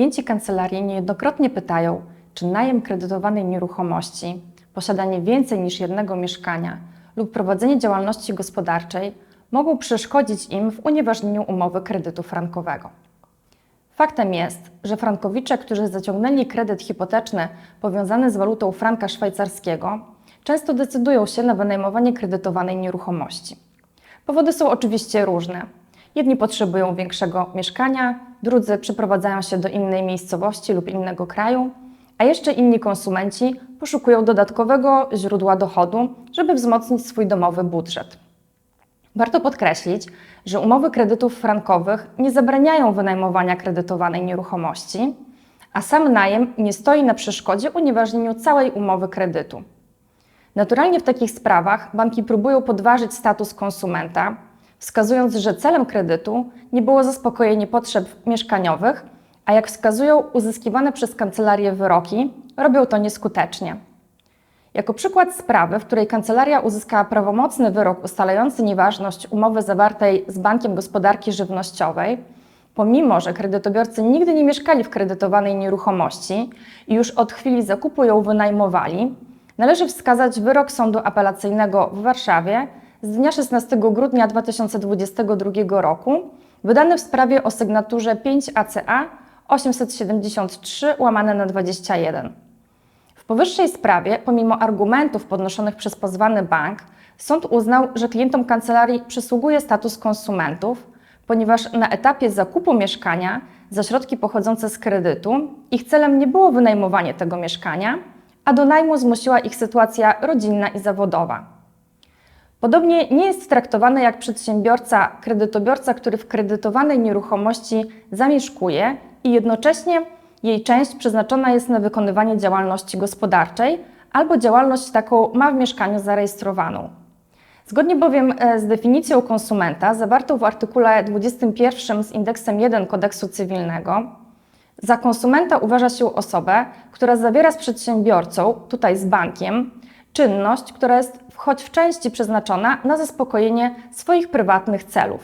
Klienci kancelarii niejednokrotnie pytają, czy najem kredytowanej nieruchomości, posiadanie więcej niż jednego mieszkania lub prowadzenie działalności gospodarczej mogą przeszkodzić im w unieważnieniu umowy kredytu frankowego. Faktem jest, że frankowicze, którzy zaciągnęli kredyt hipoteczny powiązany z walutą franka szwajcarskiego, często decydują się na wynajmowanie kredytowanej nieruchomości. Powody są oczywiście różne. Jedni potrzebują większego mieszkania, drudzy przeprowadzają się do innej miejscowości lub innego kraju, a jeszcze inni konsumenci poszukują dodatkowego źródła dochodu, żeby wzmocnić swój domowy budżet. Warto podkreślić, że umowy kredytów frankowych nie zabraniają wynajmowania kredytowanej nieruchomości, a sam najem nie stoi na przeszkodzie unieważnieniu całej umowy kredytu. Naturalnie w takich sprawach banki próbują podważyć status konsumenta, wskazując, że celem kredytu nie było zaspokojenie potrzeb mieszkaniowych, a jak wskazują uzyskiwane przez kancelarię wyroki, robią to nieskutecznie. Jako przykład sprawy, w której kancelaria uzyskała prawomocny wyrok ustalający nieważność umowy zawartej z Bankiem Gospodarki Żywnościowej, pomimo że kredytobiorcy nigdy nie mieszkali w kredytowanej nieruchomości i już od chwili zakupu ją wynajmowali, należy wskazać wyrok Sądu Apelacyjnego w Warszawie z dnia 16 grudnia 2022 roku, wydany w sprawie o sygnaturze 5 ACA 873 łamane na 21. W powyższej sprawie, pomimo argumentów podnoszonych przez pozwany bank, sąd uznał, że klientom kancelarii przysługuje status konsumentów, ponieważ na etapie zakupu mieszkania za środki pochodzące z kredytu ich celem nie było wynajmowanie tego mieszkania, a do najmu zmusiła ich sytuacja rodzinna i zawodowa. Podobnie nie jest traktowany jak przedsiębiorca, kredytobiorca, który w kredytowanej nieruchomości zamieszkuje i jednocześnie jej część przeznaczona jest na wykonywanie działalności gospodarczej albo działalność taką ma w mieszkaniu zarejestrowaną. Zgodnie bowiem e, z definicją konsumenta zawartą w artykule 21 z indeksem 1 kodeksu cywilnego, za konsumenta uważa się osobę, która zawiera z przedsiębiorcą, tutaj z bankiem, czynność, która jest choć w części przeznaczona na zaspokojenie swoich prywatnych celów.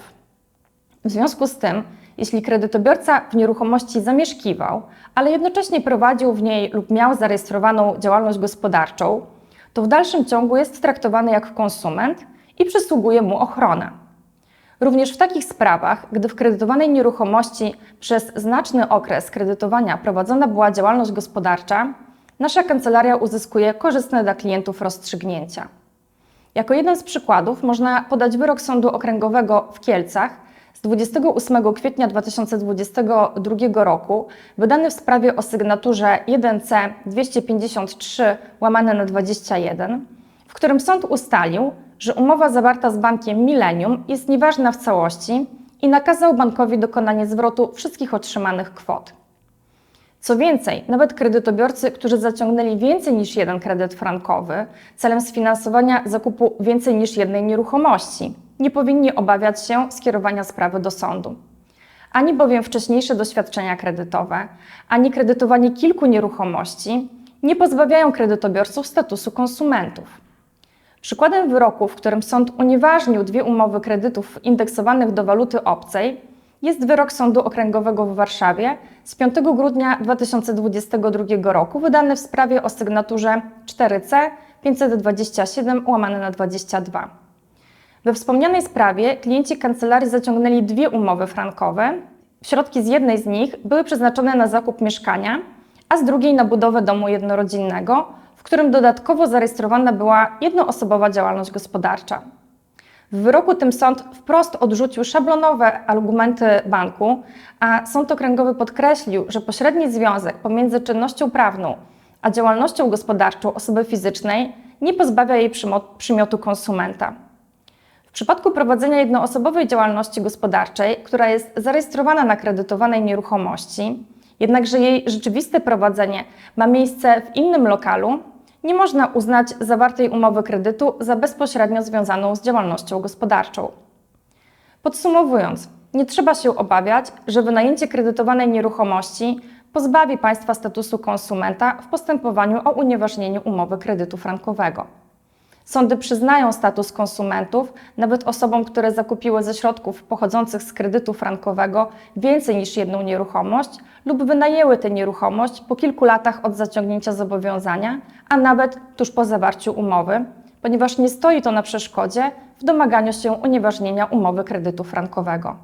W związku z tym, jeśli kredytobiorca w nieruchomości zamieszkiwał, ale jednocześnie prowadził w niej lub miał zarejestrowaną działalność gospodarczą, to w dalszym ciągu jest traktowany jak konsument i przysługuje mu ochrona. Również w takich sprawach, gdy w kredytowanej nieruchomości przez znaczny okres kredytowania prowadzona była działalność gospodarcza, nasza kancelaria uzyskuje korzystne dla klientów rozstrzygnięcia. Jako jeden z przykładów można podać wyrok Sądu Okręgowego w Kielcach z 28 kwietnia 2022 roku, wydany w sprawie o sygnaturze 1C 253 łamane na 21, w którym sąd ustalił, że umowa zawarta z bankiem Millennium jest nieważna w całości i nakazał bankowi dokonanie zwrotu wszystkich otrzymanych kwot. Co więcej, nawet kredytobiorcy, którzy zaciągnęli więcej niż jeden kredyt frankowy celem sfinansowania zakupu więcej niż jednej nieruchomości, nie powinni obawiać się skierowania sprawy do sądu. Ani bowiem wcześniejsze doświadczenia kredytowe, ani kredytowanie kilku nieruchomości nie pozbawiają kredytobiorców statusu konsumentów. Przykładem wyroku, w którym sąd unieważnił dwie umowy kredytów indeksowanych do waluty obcej, jest wyrok Sądu Okręgowego w Warszawie z 5 grudnia 2022 roku, wydany w sprawie o sygnaturze 4C 527 łamane na 22. We wspomnianej sprawie klienci kancelarii zaciągnęli dwie umowy frankowe. Środki z jednej z nich były przeznaczone na zakup mieszkania, a z drugiej na budowę domu jednorodzinnego, w którym dodatkowo zarejestrowana była jednoosobowa działalność gospodarcza. W wyroku tym sąd wprost odrzucił szablonowe argumenty banku, a sąd okręgowy podkreślił, że pośredni związek pomiędzy czynnością prawną a działalnością gospodarczą osoby fizycznej nie pozbawia jej przymiotu konsumenta. W przypadku prowadzenia jednoosobowej działalności gospodarczej, która jest zarejestrowana na kredytowanej nieruchomości, jednakże jej rzeczywiste prowadzenie ma miejsce w innym lokalu, nie można uznać zawartej umowy kredytu za bezpośrednio związaną z działalnością gospodarczą. Podsumowując, nie trzeba się obawiać, że wynajęcie kredytowanej nieruchomości pozbawi Państwa statusu konsumenta w postępowaniu o unieważnieniu umowy kredytu frankowego. Sądy przyznają status konsumentów nawet osobom, które zakupiły ze środków pochodzących z kredytu frankowego więcej niż jedną nieruchomość lub wynajęły tę nieruchomość po kilku latach od zaciągnięcia zobowiązania, a nawet tuż po zawarciu umowy, ponieważ nie stoi to na przeszkodzie w domaganiu się unieważnienia umowy kredytu frankowego.